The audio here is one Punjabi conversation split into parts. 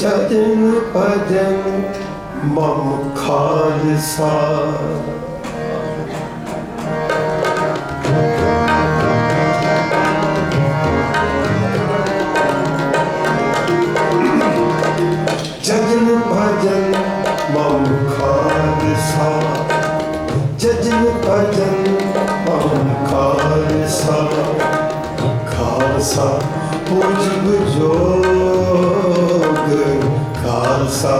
ਜਜਨ ਭਜਨ ਮਮ ਖਾਲਸਾ ਭਜਨ ਮਮ ਖਾਲਸਾ ਖਾਲਸਾ ਪੁਜਬ ਜੋਗ ਖਾਲਸਾ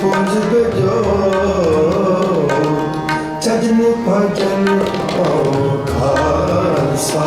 ਪੁਜਬ ਜੋਗ ਜਜਨ ਭਜਨ ਮਮ ਖਾਲਸਾ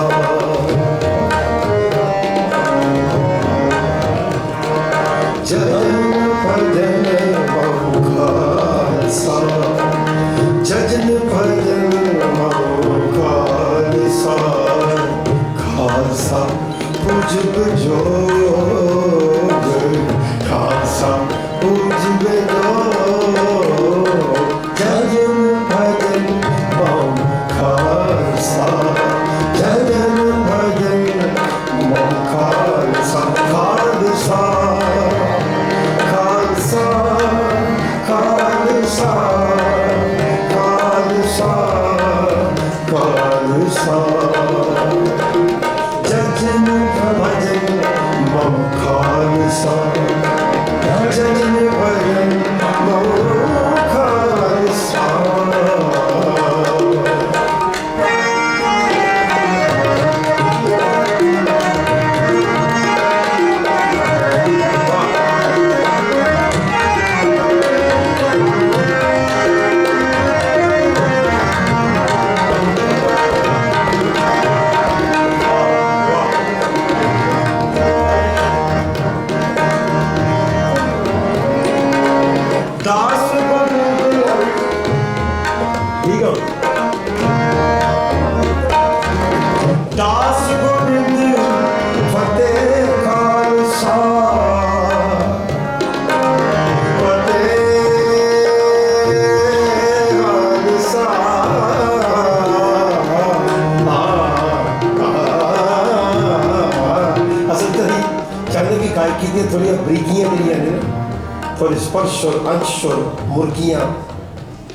ਕਹਿੰਦੇ ਕਿ ਗਾਇਕੀ ਥੋੜੀਆਂ ਬਰੀਕੀਆਂ ਜਿਹੜੀਆਂ ਨੇ ਨਾ ਥੋੜੇ ਸਪਰਸ਼ ਔਰ ਅੰਸ਼ ਔਰ ਮੁਰਗੀਆਂ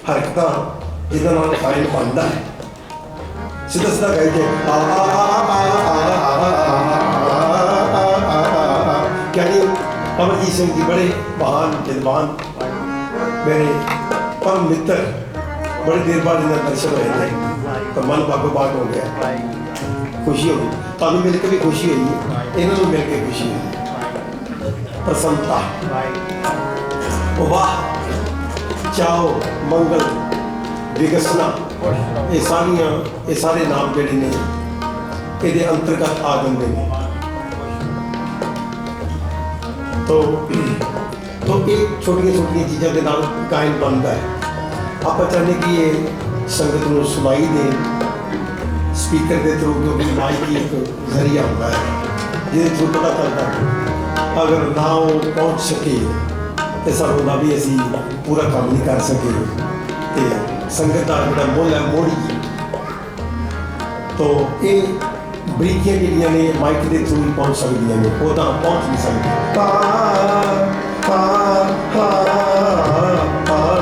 ਹਰਕਤਾਂ ਜਿਹਦੇ ਨਾਲ ਫਾਇਲ ਬਣਦਾ ਹੈ ਸਿੱਧਾ ਸਿੱਧਾ ਗਾਈ ਕੇ ਆ ਆ ਆ ਆ ਆ ਕਹਿੰਦੇ ਅਮਰਜੀਤ ਸਿੰਘ ਜੀ ਬੜੇ ਮਹਾਨ ਵਿਦਵਾਨ ਮੇਰੇ ਪਰਮ ਮਿੱਤਰ ਬੜੇ ਦੇਰ ਬਾਅਦ ਇਹਨਾਂ ਦਰਸ਼ਨ ਹੋਏ ਨੇ ਤਾਂ ਮਨ ਬਾਗੋ ਬਾਗ ਹੋ ਗਿਆ ਖੁਸ਼ੀ ਹੋਈ ਤੁਹਾਨੂੰ ਮਿਲ ਕੇ ਵੀ ਖੁਸ਼ੀ ਹੋਈ ਹੈ ਇਹਨਾਂ ਨੂੰ ਮਿਲ ਕੇ ਖੁਸ਼ੀ ਹੋਈ ਪ੍ਰਸੰਨਤਾ ਵਾਹ ਚਾਓ ਮੰਗਲ ਵਿਗਸਨਾ ਇਹ ਸਾਰੀਆਂ ਇਹ ਸਾਰੇ ਨਾਮ ਜਿਹੜੇ ਨੇ ਇਹਦੇ ਅੰਤਰਗਤ ਆ ਜਾਂਦੇ ਨੇ ਤੋ ਤੋ ਇਹ ਛੋਟੀਆਂ ਛੋਟੀਆਂ ਚੀਜ਼ਾਂ ਦੇ ਨਾਲ ਗਾਇਨ ਬਣਦਾ ਹੈ ਆਪਾਂ ਚਾਹੁੰਦੇ ਕਿ ਇਹ ਸੰਗਤ ਨੂੰ ਸੁਣਾਈ ਦੇ ਸਪੀਕਰ ਦੇ ਥਰੂ ਕਿਉਂਕਿ ਮਾਈਕ ਹੀ ਇੱਕ ਜ਼ਰੀਆ ਹੁੰਦਾ ਹੈ ਜਿਹਦੇ ਥਰੂ ਪਤਾ ਚੱਲਦਾ ਹੈ ਅਗਰ ਨਾ ਉਹ ਪਹੁੰਚ ਸਕੇ ਤੇ ਸਾਨੂੰ ਨਾ ਵੀ ਅਸੀਂ ਪੂਰਾ ਕੰਮ ਨਹੀਂ ਕਰ ਸਕੇ। ਤੇ ਸੰਗਤ ਦਾ ਜਿਹੜਾ ਮੁੱਲ ਹੈ ਮੋੜੀ। ਤੋ ਇਹ ਬਰੀਕੀਆਂ ਜਿਹੜੀਆਂ ਨੇ ਮਾਈਕ ਦੇ ਥਰੂ ਪਹੁੰਚ ਸਕਦੀਆਂ ਨੇ, ਉਹ ਤਾਂ ਪਹੁੰਚ ਨਹੀਂ ਸਕਦੀਆਂ ਪਾ ਪਾ ਪਾ ਪਾ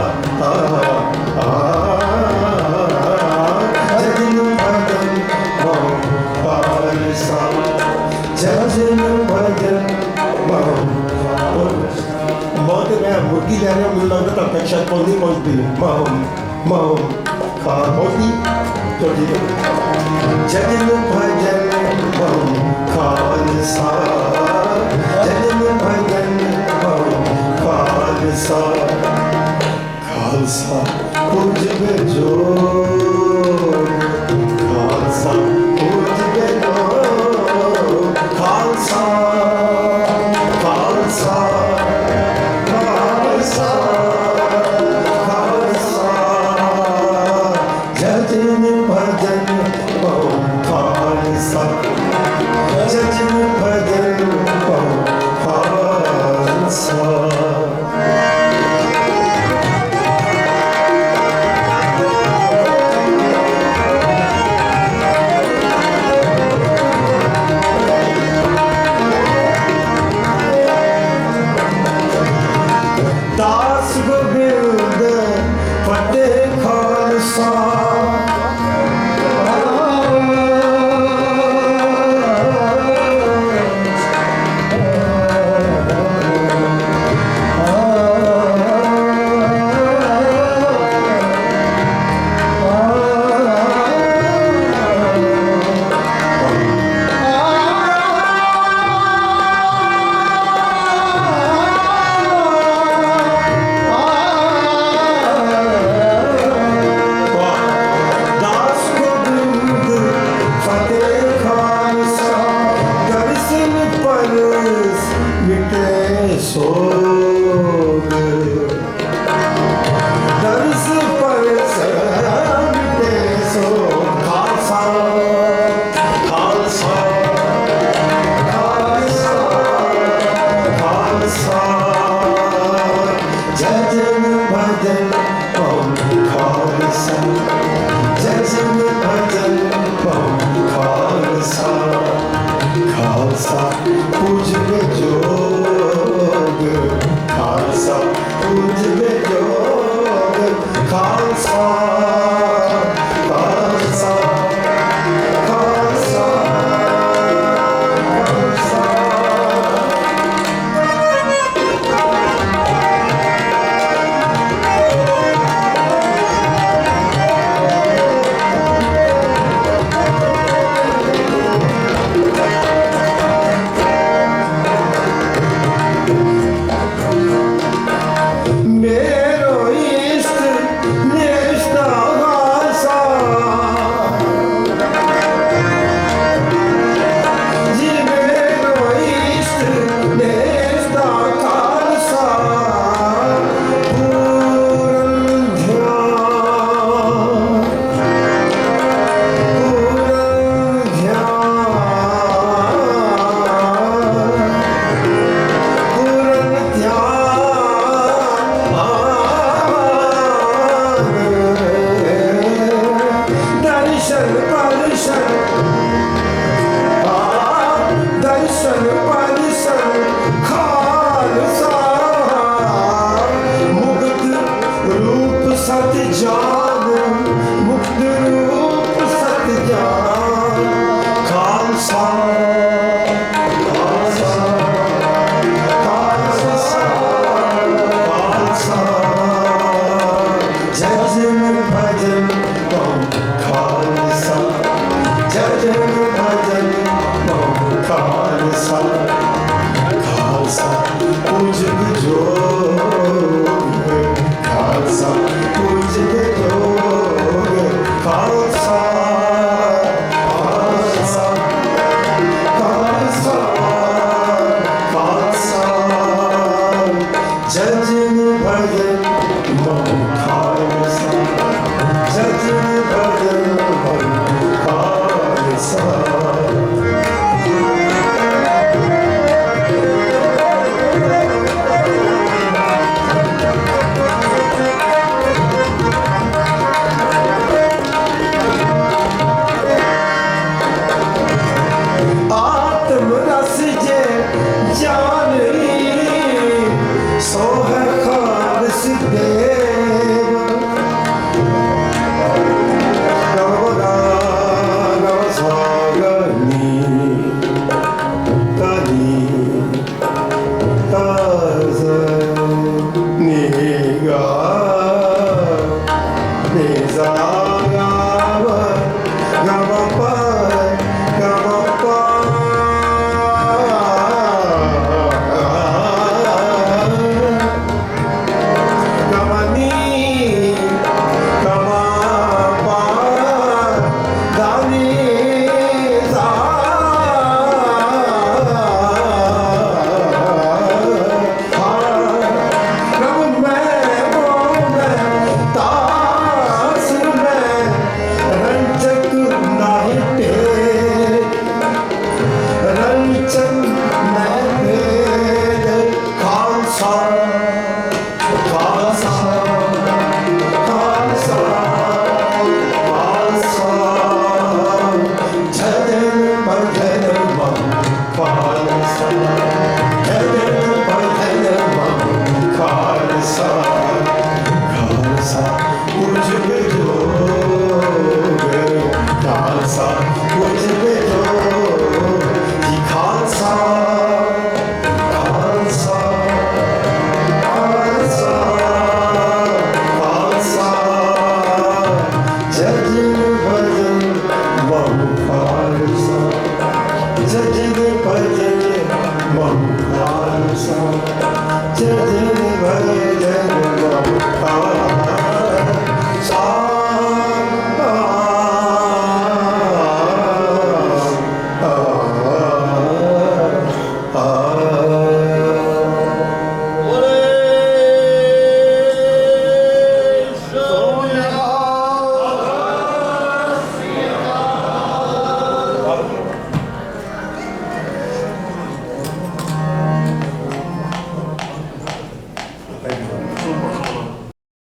ਮੈਂ ਮੁਰਗੀ ਲੈ ਰਿਹਾ, ਮੈਨੂੰ ਲੱਗਦਾ ਤਾਂ ਤੱਕ ਸ਼ਾਇਦ ਪਹੁੰਚਦੀ ਪਹੁੰਚਦੀ ਮਾਹੋ ਮਾਹੋ ਖਾ ਪਹੁੰਚਦੀ ਚਲੋ ਠੀਕ ਭਜਨ ਮੋ ਖਾਲਸਾ ਜਜਨ ਭਜਨ ਮੋ ਖਾਲਸਾ ਖਾਲਸਾ ਪੁਜਬ ਜੋ ਪਰਸ ਮਿਟੇ ਸੋ Sağ